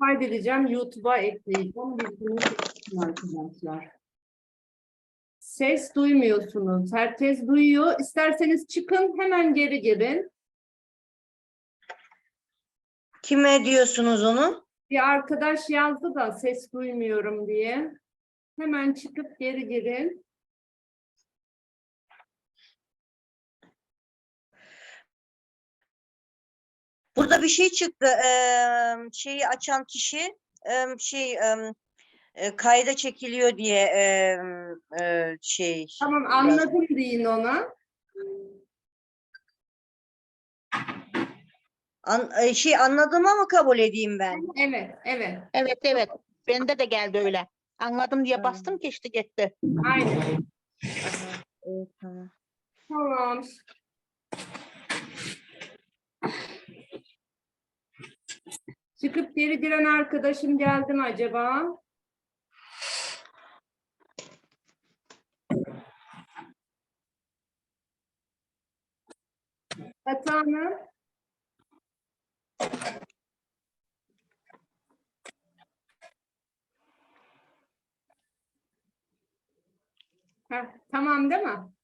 Kaydedeceğim, YouTube'a ekleyeceğim. Bilginiz arkadaşlar. Ses duymuyorsunuz. Herkes duyuyor. İsterseniz çıkın, hemen geri girin. Kime diyorsunuz onu? Bir arkadaş yazdı da ses duymuyorum diye. Hemen çıkıp geri girin. Burada bir şey çıktı. eee, şeyi açan kişi eee, şey e, kayda çekiliyor diye eee, eee, şey. Tamam yazmış. anladım deyin ona. An- e, şey anladım ama kabul edeyim ben. Evet, evet. Evet evet. Bende de geldi öyle. Anladım diye bastım ki işte gitti. Aynen. Evet, tamam. Tamam. Çıkıp geri giren arkadaşım geldi mi acaba? Fatih Hanım. Heh, tamam değil mi?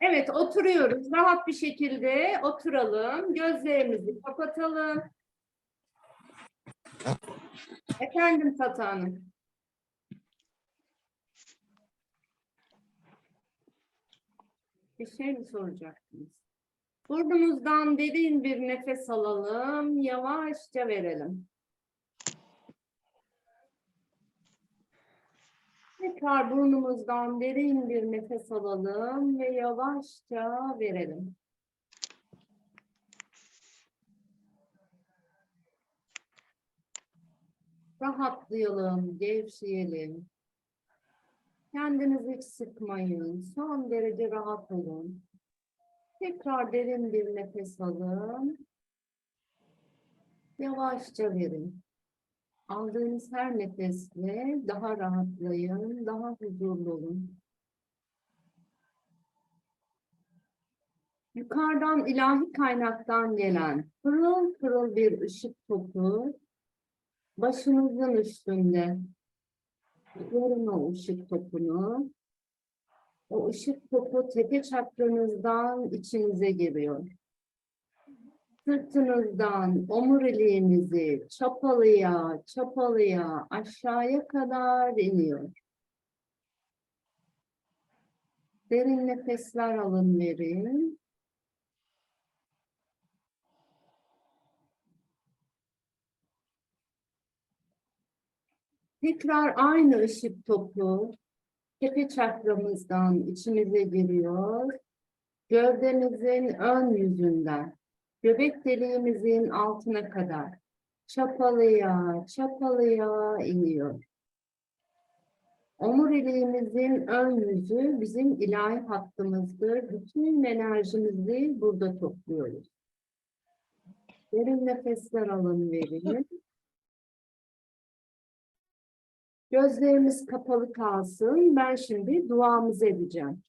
Evet, oturuyoruz. Rahat bir şekilde oturalım. Gözlerimizi kapatalım. Efendim Fatih Hanım. Bir şey mi soracaktınız? Burnumuzdan derin bir nefes alalım. Yavaşça verelim. Tekrar burnumuzdan derin bir nefes alalım ve yavaşça verelim. Rahatlayalım, gevşeyelim. Kendinizi hiç sıkmayın. Son derece rahat olun. Tekrar derin bir nefes alın. Yavaşça verin. Aldığınız her nefesle daha rahatlayın, daha huzurlu olun. Yukarıdan ilahi kaynaktan gelen pırıl pırıl bir ışık topu başınızın üstünde. Görün o ışık topunu. O ışık topu tepe çakranızdan içinize giriyor sırtınızdan omuriliğinizi çapalıya çapalıya aşağıya kadar iniyor. Derin nefesler alın verin. Tekrar aynı ışık topu tepe çakramızdan içimize giriyor. Gövdemizin ön yüzünden göbek deliğimizin altına kadar çapalıya çapalıya iniyor. Omuriliğimizin ön yüzü bizim ilahi hattımızdır. Bütün enerjimizi burada topluyoruz. Derin nefesler alın verin. Gözlerimiz kapalı kalsın. Ben şimdi duamızı edeceğim.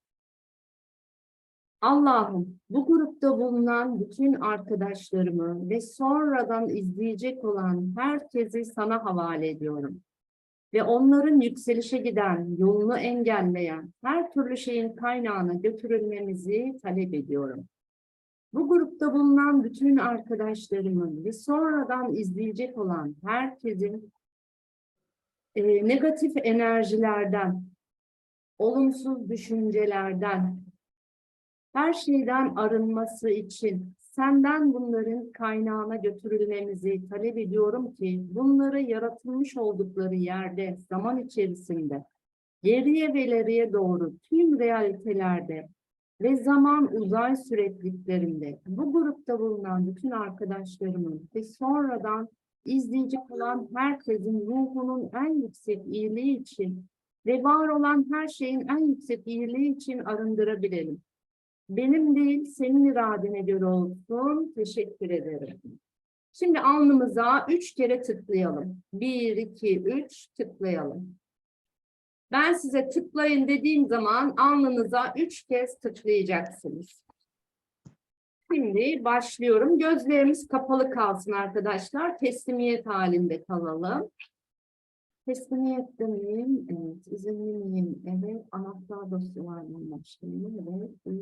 Allah'ım bu grupta bulunan bütün arkadaşlarımı ve sonradan izleyecek olan herkesi sana havale ediyorum. Ve onların yükselişe giden, yolunu engelleyen her türlü şeyin kaynağına götürülmemizi talep ediyorum. Bu grupta bulunan bütün arkadaşlarımın ve sonradan izleyecek olan herkesin e, negatif enerjilerden, olumsuz düşüncelerden, her şeyden arınması için senden bunların kaynağına götürülmemizi talep ediyorum ki bunları yaratılmış oldukları yerde zaman içerisinde geriye ve ileriye doğru tüm realitelerde ve zaman uzay sürekliliklerinde bu grupta bulunan bütün arkadaşlarımın ve sonradan izleyecek olan herkesin ruhunun en yüksek iyiliği için ve var olan her şeyin en yüksek iyiliği için arındırabilelim. Benim değil, senin iradene göre olsun. Teşekkür ederim. Şimdi alnımıza üç kere tıklayalım. Bir, iki, üç tıklayalım. Ben size tıklayın dediğim zaman alnınıza üç kez tıklayacaksınız. Şimdi başlıyorum. Gözlerimiz kapalı kalsın arkadaşlar. Teslimiyet halinde kalalım. Teslimiyette miyim? Evet. İzinli miyim? Evet. Anahtar dosyalardan başlayayım. Evet.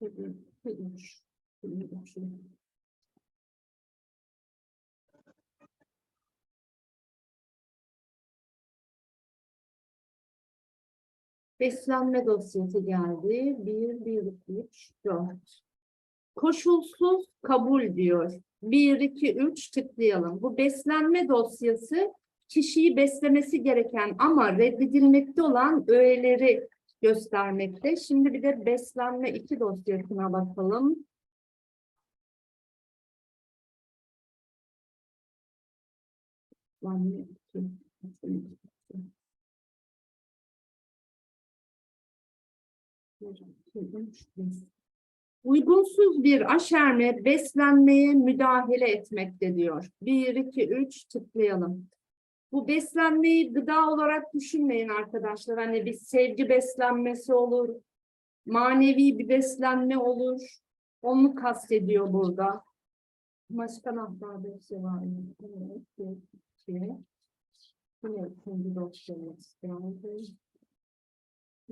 İki, üç. Bir, üç. Beslenme dosyası geldi. 1, 1, 3, 4. Koşulsuz kabul diyor. 1, 2, 3 tıklayalım. Bu beslenme dosyası kişiyi beslemesi gereken ama reddedilmekte olan öğeleri göstermekte. Şimdi bir de beslenme 2 dosyasına bakalım. Beslenme 2. Uygunsuz bir aşerme beslenmeye müdahale etmekte diyor. 1, 2, 3 tıklayalım. Bu beslenmeyi gıda olarak düşünmeyin arkadaşlar. Hani bir sevgi beslenmesi olur, manevi bir beslenme olur. Onu kastediyor burada. Başka anahtar dosya var mı? Evet, bir, iki. Yine ikinci dosyamız geldi.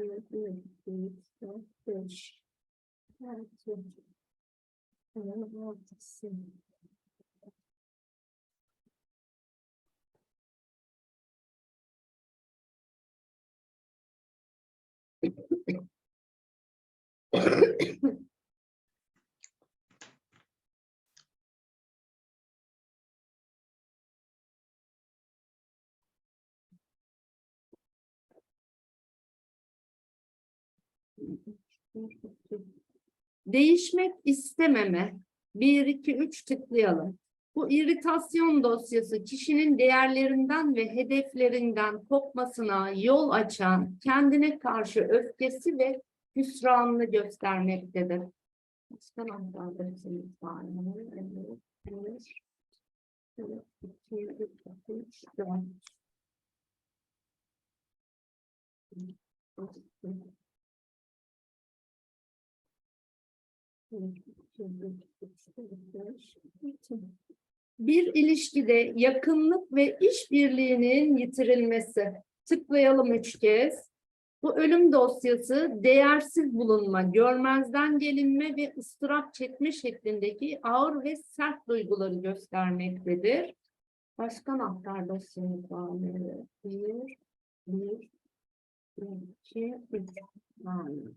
Evet, evet, evet, evet, beş. Altı. Evet, Değişmek istememe. 1, 2, 3 tıklayalım. Bu iritasyon dosyası kişinin değerlerinden ve hedeflerinden kopmasına yol açan kendine karşı öfkesi ve hüsranını göstermektedir. Başka noktalarımız bir, ilişkide yakınlık ve işbirliğinin yitirilmesi. Tıklayalım üç kez. Bu ölüm dosyası değersiz bulunma, görmezden gelinme ve ıstırap çekme şeklindeki ağır ve sert duyguları göstermektedir. Başka anahtar dosyamız var? Bir, bir, iki, üç. Aynen.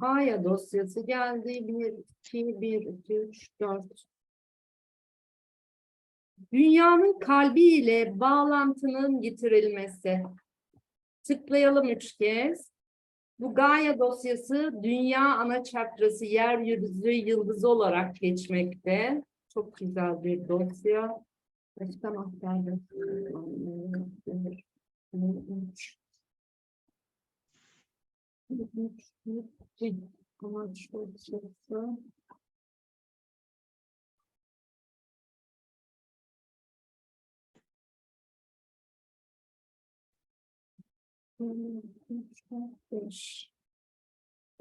Haya dosyası geldi. 1, 2, 1, 2, 3, 4. Dünyanın kalbi ile bağlantının yitirilmesi. Tıklayalım üç kez. Bu Gaia dosyası dünya ana çakrası yeryüzü yıldızı olarak geçmekte. Çok güzel bir dosya. Başka mahtarda. 3,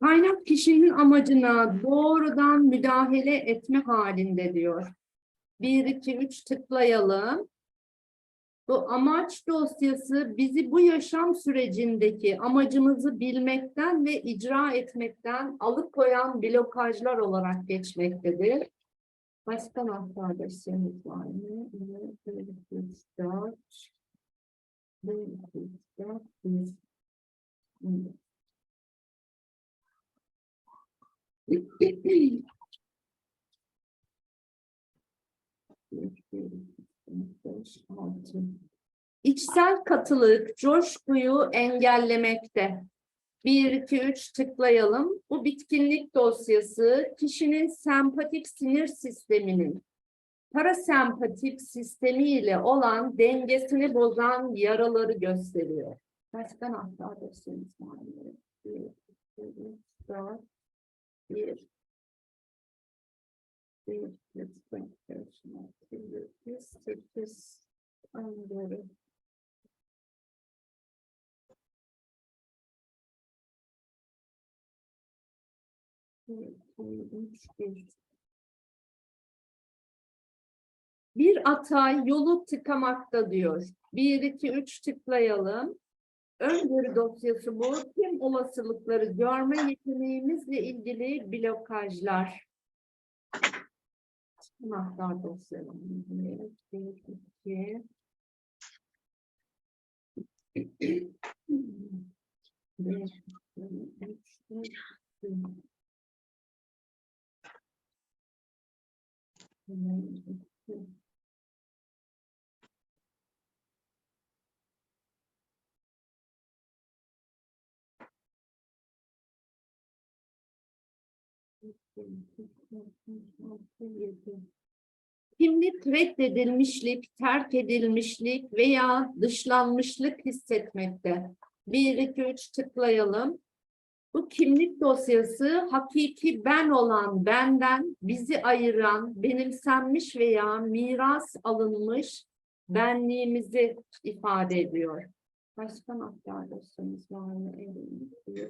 Kaynak kişinin amacına doğrudan müdahale etme halinde diyor. 1, 2, 3 tıklayalım. Bu amaç dosyası bizi bu yaşam sürecindeki amacımızı bilmekten ve icra etmekten alıkoyan blokajlar olarak geçmektedir. Başka anahtar dosyamız var mı? 1, 2, 3, 4. 1, 2, 3, 4, 1. İçsel katılık coşkuyu engellemekte. 1, 2, 3 tıklayalım. Bu bitkinlik dosyası kişinin sempatik sinir sisteminin parasempatik sistemi ile olan dengesini bozan yaraları gösteriyor. Var mı? 1, 2, 3, 4, 1, bir, üç, dört, beş, altı, yedi, sekiz, on doğru. Bir, atay yolu tıkamakta diyor. Bir, iki, üç tıklayalım. Öngörü dosyası bu. Tüm olasılıkları görme yeteneğimizle ilgili blokajlar. Anahtar dosyalarımız. Bir, iki. Bir, iki, üç, dört, beş. Bir, iki, Kimlik reddedilmişlik, terk edilmişlik veya dışlanmışlık hissetmekte. Bir, iki, üç tıklayalım. Bu kimlik dosyası hakiki ben olan benden bizi ayıran, benimsenmiş veya miras alınmış benliğimizi ifade ediyor. Başka noktalar dosyamız var mı? Elimizde.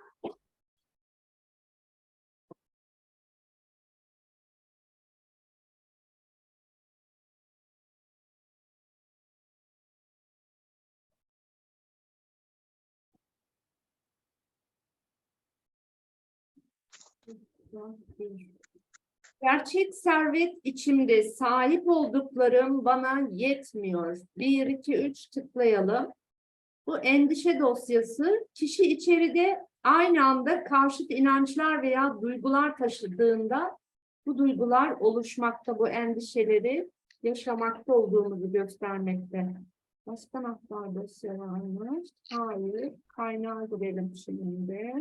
Gerçek servet içimde sahip olduklarım bana yetmiyor. Bir, iki, üç tıklayalım. Bu endişe dosyası kişi içeride aynı anda karşıt inançlar veya duygular taşıdığında bu duygular oluşmakta, bu endişeleri yaşamakta olduğumuzu göstermekte. Başka anahtar dosya var mı? Hayır. Kaynağa gidelim şimdi.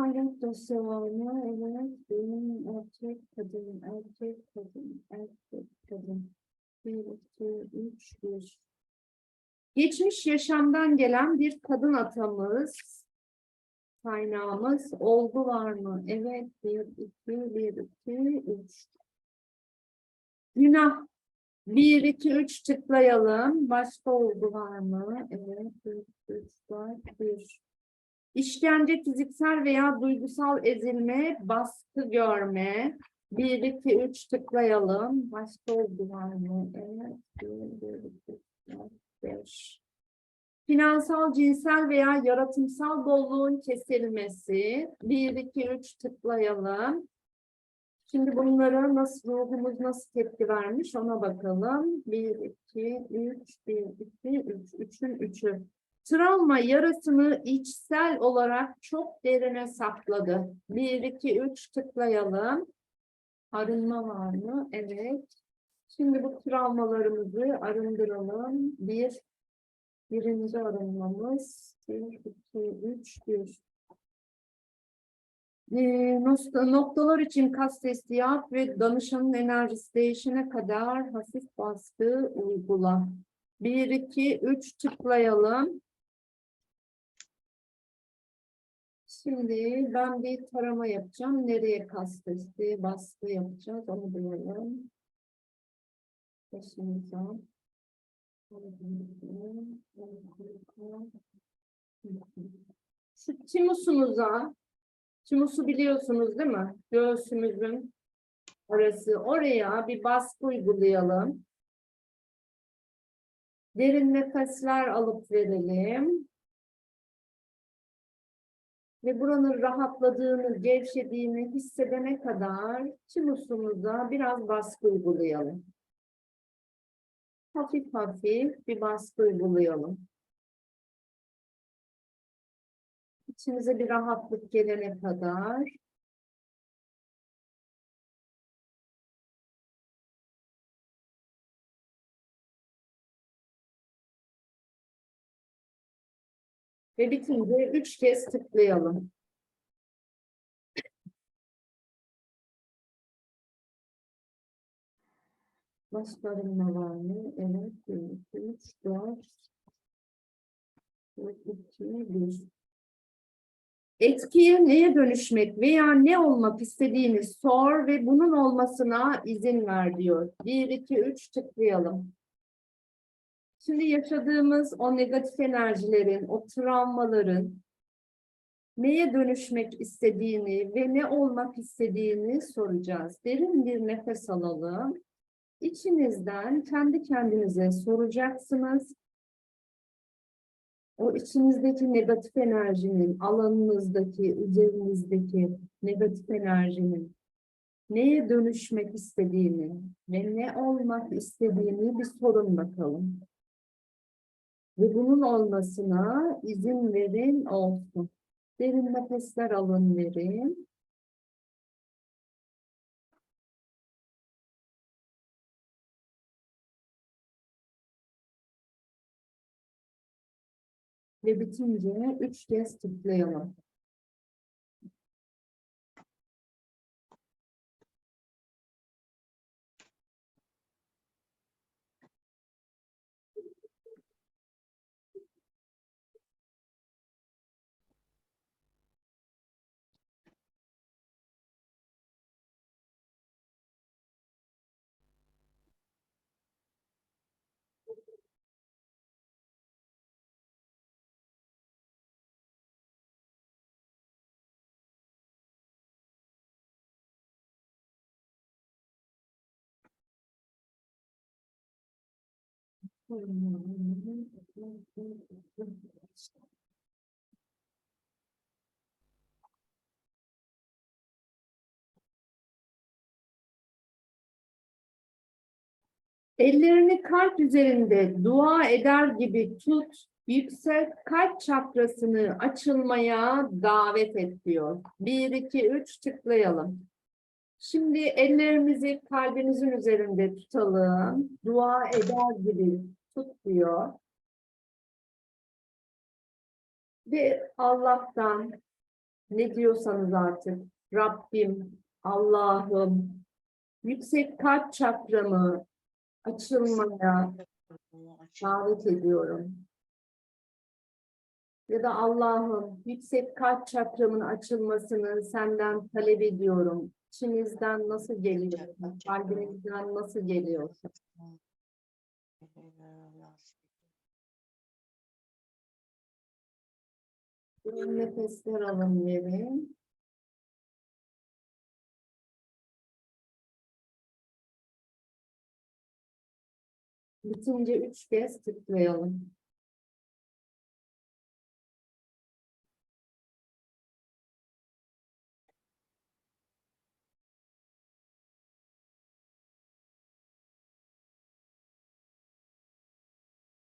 Hayret dosyalarına evet benim erkek kadın erkek kadın erkek kadın. Bir iki üç bir. Geçmiş yaşamdan gelen bir kadın atamız kaynağımız olgu var mı? Evet bir iki bir iki üç. Günah. Bir iki üç tıklayalım. Başka olgu var mı? Evet bir üç dört bir İşkence fiziksel veya duygusal ezilme, baskı görme. Bir, iki, üç tıklayalım. Başka oldu var mı? Evet. Bir, bir, iki, üç, beş. Finansal, cinsel veya yaratımsal bolluğun kesilmesi. Bir, iki, üç tıklayalım. Şimdi bunlara nasıl ruhumuz nasıl tepki vermiş ona bakalım. Bir, iki, üç, bir, iki, üç. Üçün üçü. Travma yarasını içsel olarak çok derine sakladı. Bir, iki, üç tıklayalım. Arınma var mı? Evet. Şimdi bu travmalarımızı arındıralım. Bir, birinci arınmamız. Bir, iki, üç, bir. Ee, nokta- noktalar için kas testi yap ve danışanın enerjisi değişene kadar hafif baskı uygula. Bir, iki, üç tıklayalım. Şimdi ben bir tarama yapacağım. Nereye kas testi, baskı yapacağız onu bulalım. Başımıza. Şu timusunuza, timusu biliyorsunuz değil mi? Göğsümüzün orası. Oraya bir baskı uygulayalım. Derin nefesler alıp verelim. Ve buranın rahatladığını, gevşediğini hissedene kadar timusumuza biraz baskı uygulayalım. Hafif hafif bir baskı uygulayalım. İçimize bir rahatlık gelene kadar. Ve bitince üç kez tıklayalım. Başka arınma var mı? Evet. bir, iki, Üç, dört. dört, iki, bir. Etkiye neye dönüşmek veya ne olmak istediğini sor ve bunun olmasına izin ver diyor. Bir, iki, üç tıklayalım. Şimdi yaşadığımız o negatif enerjilerin, o travmaların neye dönüşmek istediğini ve ne olmak istediğini soracağız. Derin bir nefes alalım. İçinizden kendi kendinize soracaksınız. O içinizdeki negatif enerjinin, alanınızdaki, üzerinizdeki negatif enerjinin neye dönüşmek istediğini ve ne olmak istediğini bir sorun bakalım. Ve bunun olmasına izin verin olsun. Derin nefesler alın verin. Ve bitince üç kez tıklayalım. Ellerini kalp üzerinde dua eder gibi tut, yüksek kalp çakrasını açılmaya davet et diyor. Bir, iki, üç tıklayalım. Şimdi ellerimizi kalbimizin üzerinde tutalım. Dua eder gibi tut diyor. Ve Allah'tan ne diyorsanız artık Rabbim, Allah'ım, yüksek kalp çakramı açılmaya davet ediyorum. Ya da Allah'ım yüksek kalp çakramın açılmasını senden talep ediyorum. İçinizden nasıl geliyor? Kalbinizden nasıl geliyor? Derin nefesler alın verin. Bitince üç kez tıklayalım.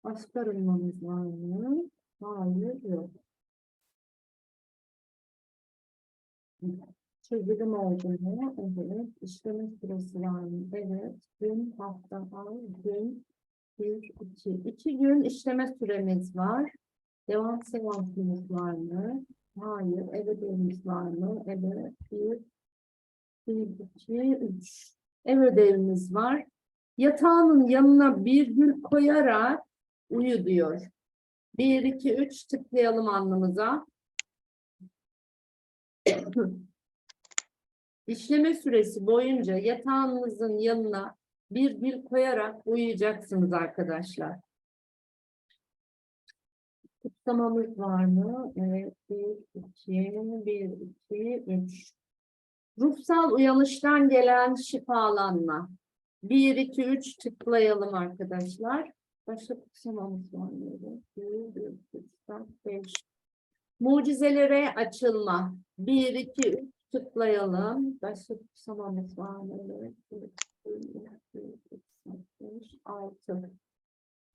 Başka arınmamız var mı? Hayır, yok. Çözülüm oldu mu? Evet. İşleme süresi var mı? Evet. Gün, hafta, ay, gün, bir, iki. İki gün işleme süremiz var. Devam seansımız var mı? Hayır. Ev ödevimiz var mı? Evet. Bir, bir, iki, üç. Ev ödevimiz var. Yatağının yanına bir gül koyarak uyu diyor. Bir, iki, üç tıklayalım alnımıza. İşleme süresi boyunca yatağınızın yanına bir gül koyarak uyuyacaksınız arkadaşlar. Kutlamamız var mı? Evet, bir, iki, bir, iki, üç. Ruhsal uyanıştan gelen şifalanma. Bir, iki, üç tıklayalım arkadaşlar. Başka kutsamamız var mı? Evet, Bir, bir, iki, üç, dört, beş. Mucizelere açılma. Bir, iki, üç tıklayalım. Başka kutsamamız var mı? Evet, bir, iki, üç, dört, beş, altı.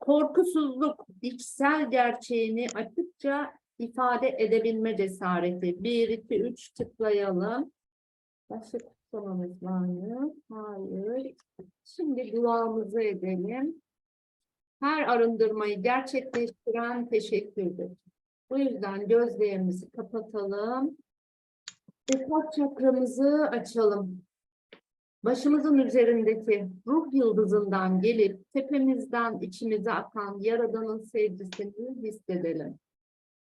Korkusuzluk, içsel gerçeğini açıkça ifade edebilme cesareti. Bir, iki, üç tıklayalım. Başka kutsamamız var mı? Hayır. Şimdi duamızı edelim. Her arındırmayı gerçekleştiren teşekkürdür. Bu yüzden gözlerimizi kapatalım. Kalp çakramızı açalım. Başımızın üzerindeki ruh yıldızından gelip tepemizden içimize akan Yaradan'ın sevgisini hissedelim.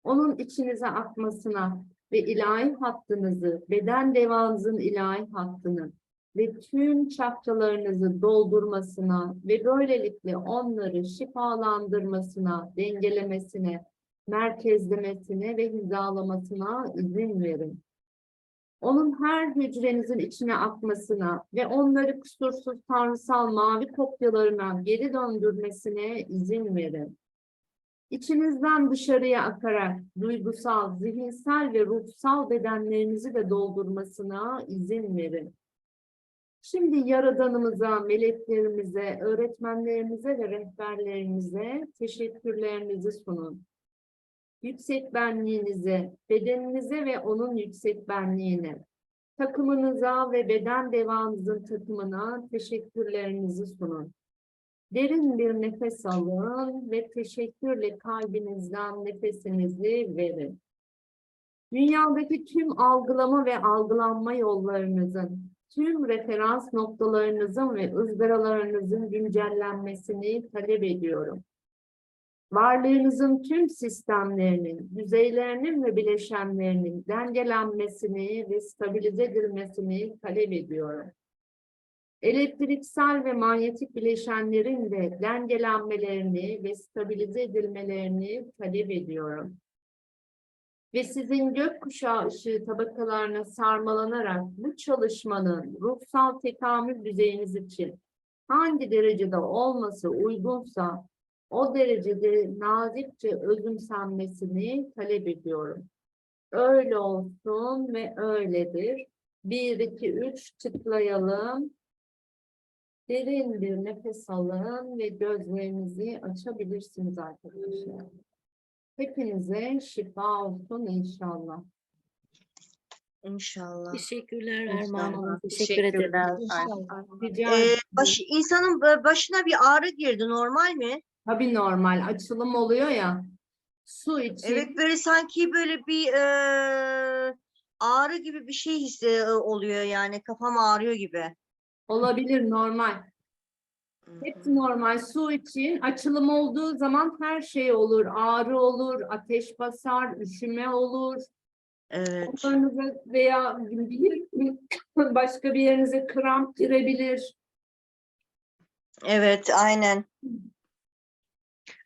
Onun içinize akmasına ve ilahi hattınızı, beden devanızın ilahi hattını ve tüm çakralarınızı doldurmasına ve böylelikle onları şifalandırmasına, dengelemesine, merkezlemesine ve hizalamasına izin verin. Onun her hücrenizin içine akmasına ve onları kusursuz tanrısal mavi kopyalarına geri döndürmesine izin verin. İçinizden dışarıya akarak duygusal, zihinsel ve ruhsal bedenlerinizi de doldurmasına izin verin. Şimdi Yaradanımıza, meleklerimize, öğretmenlerimize ve rehberlerimize teşekkürlerinizi sunun. Yüksek benliğinize, bedeninize ve onun yüksek benliğine, takımınıza ve beden devanızın takımına teşekkürlerinizi sunun. Derin bir nefes alın ve teşekkürle kalbinizden nefesinizi verin. Dünyadaki tüm algılama ve algılanma yollarınızın, tüm referans noktalarınızın ve ızgaralarınızın güncellenmesini talep ediyorum. Varlığınızın tüm sistemlerinin, düzeylerinin ve bileşenlerinin dengelenmesini ve stabilize edilmesini talep ediyorum. Elektriksel ve manyetik bileşenlerin de dengelenmelerini ve stabilize edilmelerini talep ediyorum. Ve sizin gökkuşağı ışığı tabakalarına sarmalanarak bu çalışmanın ruhsal tekamül düzeyiniz için hangi derecede olması uygunsa o derecede nazikçe özümsenmesini talep ediyorum. Öyle olsun ve öyledir. Bir, iki, üç tıklayalım. Derin bir nefes alın ve gözlerinizi açabilirsiniz arkadaşlar. Hepinize şifa olsun inşallah. İnşallah. Teşekkürler İnşallah. Erman Hanım. Teşekkür ederim. Rica Ee, ederim. baş, insanın ba- başına bir ağrı girdi normal mi? Tabii normal açılım oluyor ya. Su için Evet böyle sanki böyle bir eee, ağrı gibi bir şey hisse oluyor yani kafam ağrıyor gibi. olabilir normal. Hepsi normal. Su için açılım olduğu zaman her şey olur. Ağrı olur, ateş basar, üşüme olur. Evet. Kollarınıza veya bir, başka bir yerinize kramp girebilir. Evet aynen.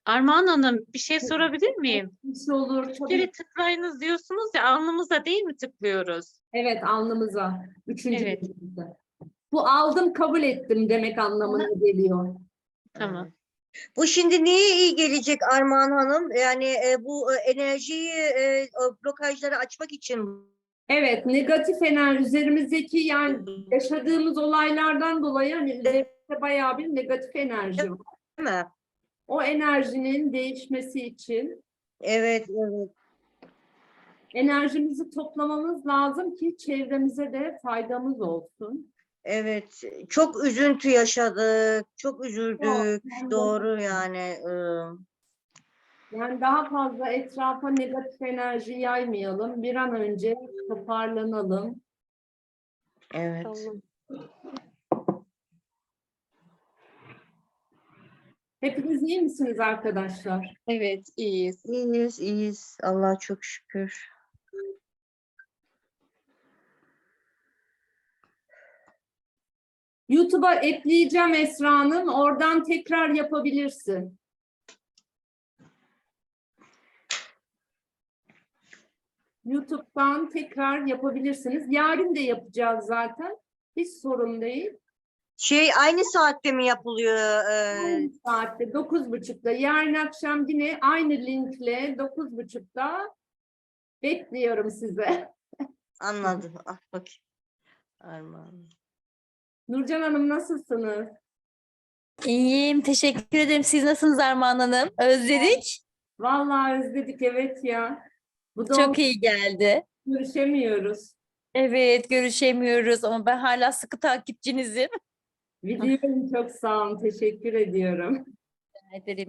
Armağan Hanım bir şey sorabilir miyim? Bir şey olur. Bir kere tıklayınız diyorsunuz ya alnımıza değil mi tıklıyoruz? Evet alnımıza. Üçüncü Evet. Bu aldım kabul ettim demek anlamına geliyor. Tamam. Bu şimdi neye iyi gelecek Armağan Hanım? Yani e, bu e, enerjiyi e, o blokajları açmak için Evet, negatif enerji üzerimizdeki yani yaşadığımız olaylardan dolayı hani bayağı bir negatif enerji var. değil mi? O enerjinin değişmesi için Evet, evet. enerjimizi toplamamız lazım ki çevremize de faydamız olsun. Evet. Çok üzüntü yaşadık. Çok üzüldük. de- Doğru yani. ıı, Yani daha fazla etrafa negatif enerji yaymayalım. Bir an önce toparlanalım. Evet. Hepiniz iyi misiniz arkadaşlar? Evet iyiyiz. İyiyiz, iyiyiz. Allah'a çok şükür. YouTube'a ekleyeceğim Esra Hanım. Oradan tekrar yapabilirsin. YouTube'dan tekrar yapabilirsiniz. Yarın da yapacağız zaten. Hiç sorun değil. Şey aynı saatte mi yapılıyor? Ee, Aynı saatte 9.30'da. Yarın akşam yine aynı linkle 9.30'da bekliyorum size. anladım. Ah bakayım. Armağan. Nurcan Hanım nasılsınız? İyiyim, teşekkür ederim. Siz nasılsınız Armağan Hanım? Özledik. Vallahi özledik evet ya. Bu da Çok iyi geldi. görüşemiyoruz. Evet, görüşemiyoruz ama ben hala sıkı takipçinizim. Biliyorum çok sağ olun. Teşekkür ediyorum. Ederim.